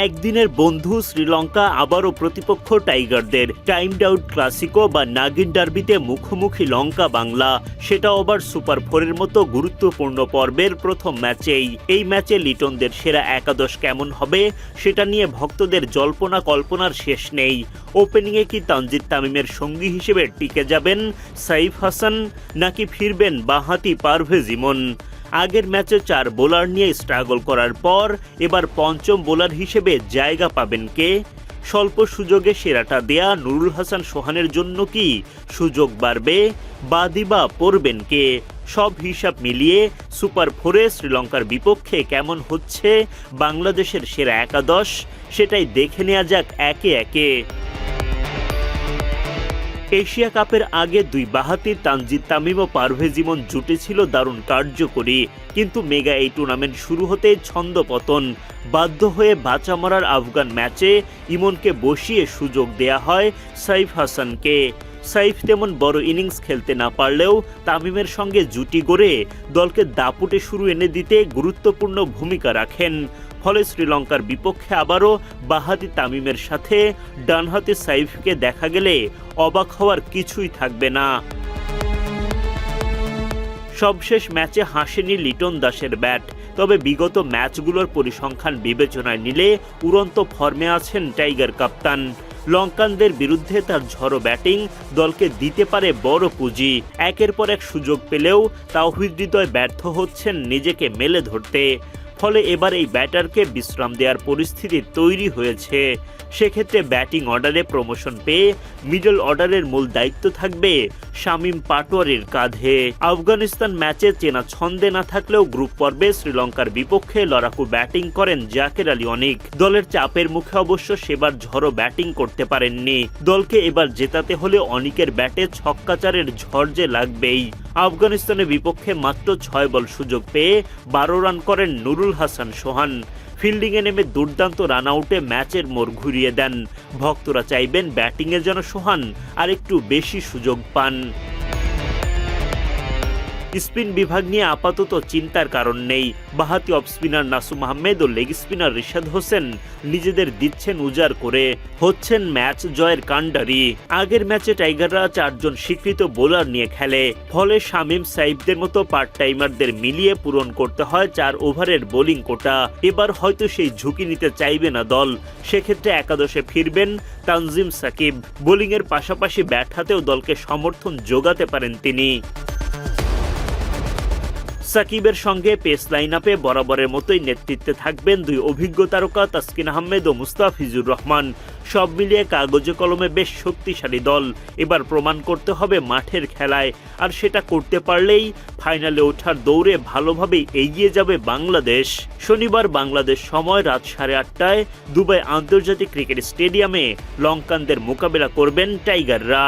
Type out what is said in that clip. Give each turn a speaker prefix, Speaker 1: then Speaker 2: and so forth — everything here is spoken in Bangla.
Speaker 1: একদিনের বন্ধু শ্রীলঙ্কা আবারও প্রতিপক্ষ টাইগারদের টাইম আউট ক্লাসিকো বা নাগিন ডার্বিতে মুখোমুখি লঙ্কা বাংলা। সেটা আবার সুপার ফোরের মতো গুরুত্বপূর্ণ পর্বের প্রথম ম্যাচেই। এই ম্যাচে লিটনদের সেরা একাদশ কেমন হবে, সেটা নিয়ে ভক্তদের জল্পনা কল্পনার শেষ নেই। ওপেনিংয়ে কি তানজিদ তামিমের সঙ্গী হিসেবে টিকে যাবেন সাইফ হাসান, নাকি ফিরবেন বাঁহাতি পারভেজ ইমন? আগের ম্যাচে চার বোলার নিয়ে স্ট্রাগল করার পর এবার পঞ্চম বোলার হিসেবে জায়গা পাবেন কে? স্বল্প সুযোগে সেরাটা দেয়া নুরুল হাসান সোহানের জন্য কি সুযোগ বাড়বে? বা দিবা পড়বেন কে? সব হিসাব মিলিয়ে সুপার ফোরে শ্রীলঙ্কার বিপক্ষে কেমন হচ্ছে? বাংলাদেশের সেরা একাদশ? সেটাই দেখে নেওয়া যাক একে একে। এশিয়া কাপের আগে দুই বাহাতির তানজিদ তামিম ও পারভেজ ইমন জুটেছিল দারুণ কার্যকরী। কিন্তু মেগা এই টুর্নামেন্ট শুরু হতে ছন্দপতন বাধ্য হয়ে বাঁচা মারার আফগান ম্যাচে ইমনকে বসিয়ে সুযোগ দেয়া হয় সাইফ হাসানকে। সাইফ তেমন বড় ইনিংস খেলতে না পারলেও তামিমের সঙ্গে জুটি গড়ে দলকে দাপুটে শুরু এনে দিতে গুরুত্বপূর্ণ ভূমিকা রাখেন। ফলে শ্রীলঙ্কার বিপক্ষে আবারও বাহাতি তামিমের সাথে ডানহাতি সাইফকে দেখা গেলে অবাক হওয়ার কিছুই থাকবে না। সবশেষ ম্যাচে হাসেনি লিটন দাসের ব্যাট। তবে বিগত ম্যাচগুলোর পরিসংখ্যান বিবেচনায় নিলে উড়ন্ত ফর্মে আছেন টাইগার কাপ্তান। লঙ্কানদের বিরুদ্ধে তার ঝড়ো ব্যাটিং দলকে দিতে পারে বড় পুঁজি। একের পর এক সুযোগ পেলেও তাওহিদ হৃদয় ব্যর্থ হচ্ছেন নিজেকে মেলে ধরতে। ফলে এবার এই ব্যাটারকে বিশ্রাম দেওয়ার পরিস্থিতি তৈরি হয়েছে। সেক্ষেত্রে ব্যাটিং অর্ডারে প্রমোশন পেয়ে মিডল অর্ডারের মূল দায়িত্ব থাকবে শামীম পাটোয়ারির কাঁধে। আফগানিস্তান ম্যাচে চেনা ছন্দে না থাকলেও গ্রুপ পর্বে শ্রীলঙ্কার বিপক্ষে লড়াকু ব্যাটিং করেন জাকের আলী অনিক। দলের চাপের মুখে অবশ্য সেবার ঝড়ো ব্যাটিং করতে পারেননি। দলকে এবার জেতাতে হলে অনিকের ব্যাটে ছক্কাচারের ঝড় যে লাগবেই। আফগানিস্তানের বিপক্ষে মাত্র ছয় বল সুযোগ পেয়ে বারো রান করেন নুরুল হাসান সোহান। ফিল্ডিংয়ে নেমে দুর্দান্ত রান আউটে ম্যাচের মোড় ঘুরিয়ে দেন। ভক্তরা চাইবেন ব্যাটিংয়ে যেন সোহান আর একটু বেশি সুযোগ পান। স্পিন বিভাগ নিয়ে আপাতত চিন্তার কারণ নেই। বাহাতি অফ স্পিনার নাসুম আহমেদ ও লেগ স্পিনার রিশাদ হোসেন নিজেদের দিচ্ছেন উজাড় করে। হচ্ছেন ম্যাচ জয়ের কাণ্ডারি। আগের ম্যাচে টাইগাররা চারজন স্বীকৃত বোলার নিয়ে খেলে। ফলে শামীম সাইফদের মতো পার্ট টাইমারদের মিলিয়ে পূরণ করতে হয় চার ওভারের বোলিং কোটা। এবার হয়তো সেই ঝুঁকি নিতে চাইবে না দল। সেক্ষেত্রে একাদশে ফিরবেন তানজিম সাকিব। বোলিংয়ের পাশাপাশি ব্যাট হাতেও দলকে সমর্থন যোগাতে পারেন তিনি। সাকিবের সঙ্গে পেস লাইন আপে বরাবরের মতোই নেতৃত্বে থাকবেন দুই অভিজ্ঞ তারকা তাসকিন আহমেদ ও মুস্তাফিজুর রহমান। সব মিলিয়ে কাগজে কলমে বেশ শক্তিশালী দল। এবার প্রমাণ করতে হবে মাঠের খেলায়। আর সেটা করতে পারলেই ফাইনালে ওঠার দৌড়ে ভালোভাবে এগিয়ে যাবে বাংলাদেশ। শনিবার বাংলাদেশ সময় রাত সাড়ে আটটায় দুবাই আন্তর্জাতিক ক্রিকেট স্টেডিয়ামে লঙ্কানদের মোকাবেলা করবেন টাইগাররা।